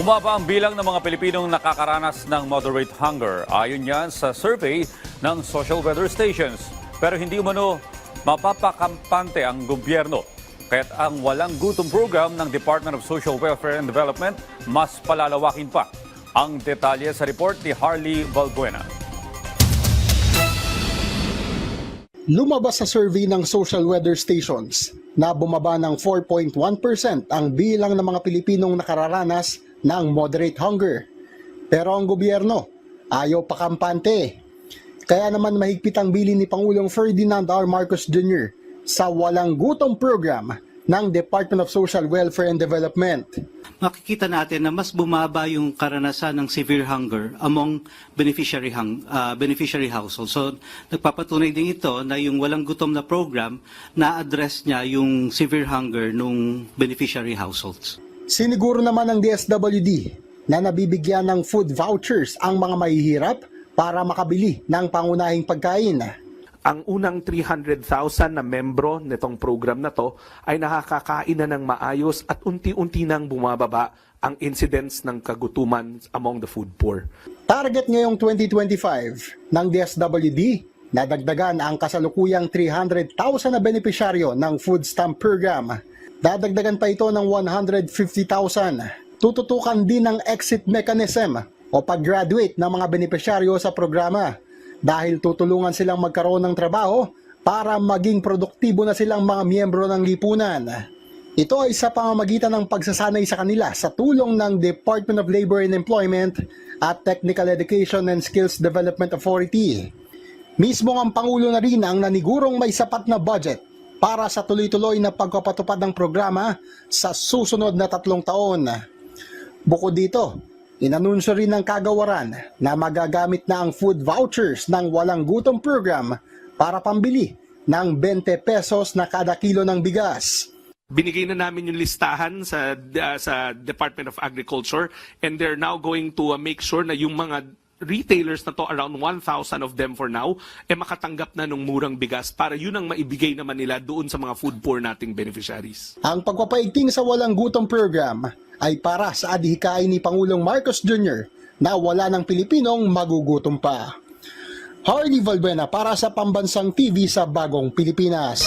Bumaba ang bilang ng mga Pilipinong nakakaranas ng moderate hunger. Ayon yan sa survey ng social weather stations. Pero hindi umano mapapakampante ang gobyerno. Kaya't ang walang gutom program ng Department of Social Welfare and Development mas palalawakin pa. Ang detalye sa report ni Harley Balbuena. Lumabas sa survey ng social weather stations na bumaba ng 4.1% ang bilang ng mga Pilipinong nakararanas ng moderate hunger. Pero ang gobyerno ayaw pakampante. Kaya naman mahigpit ang bilin ni Pangulong Ferdinand R. Marcos Jr. sa walang gutom program ng Department of Social Welfare and Development. makikita natin na mas bumaba yung karanasan ng severe hunger among beneficiary hung, uh, beneficiary households. So nagpapatunay din ito na yung walang gutom na program na-address niya yung severe hunger nung beneficiary households. Siniguro naman ng DSWD na nabibigyan ng food vouchers ang mga mahihirap para makabili ng pangunahing pagkain. ang unang 300,000 na membro nitong program na to ay nakakakain na ng maayos at unti-unti nang bumababa ang incidence ng kagutuman among the food poor. Target ngayong 2025 ng DSWD na dagdagan ang kasalukuyang 300,000 na benepisyaryo ng food stamp program. Dadagdagan pa ito ng 150,000. Tututukan din ng exit mechanism o pag-graduate ng mga benepisyaryo sa programa dahil tutulungan silang magkaroon ng trabaho para maging produktibo na silang mga miyembro ng lipunan. Ito ay sa pamamagitan ng pagsasanay sa kanila sa tulong ng Department of Labor and Employment at Technical Education and Skills Development Authority. Mismo ang Pangulo na rin ang nanigurong may sapat na budget para sa tuloy-tuloy na pagpapatupad ng programa sa susunod na tatlong taon. Bukod dito, inanunsyo rin ng kagawaran na magagamit na ang food vouchers ng walang gutom program para pambili ng 20 pesos na kada kilo ng bigas. Binigay na namin yung listahan sa uh, sa Department of Agriculture and they're now going to uh, make sure na yung mga retailers na to, around 1,000 of them for now, eh makatanggap na ng murang bigas para yun ang maibigay naman nila doon sa mga food poor nating beneficiaries. Ang pagpapaigting sa walang gutom program ay para sa adhikain ni Pangulong Marcos Jr. na wala ng Pilipinong magugutom pa. Harley Valbuena para sa Pambansang TV sa Bagong Pilipinas.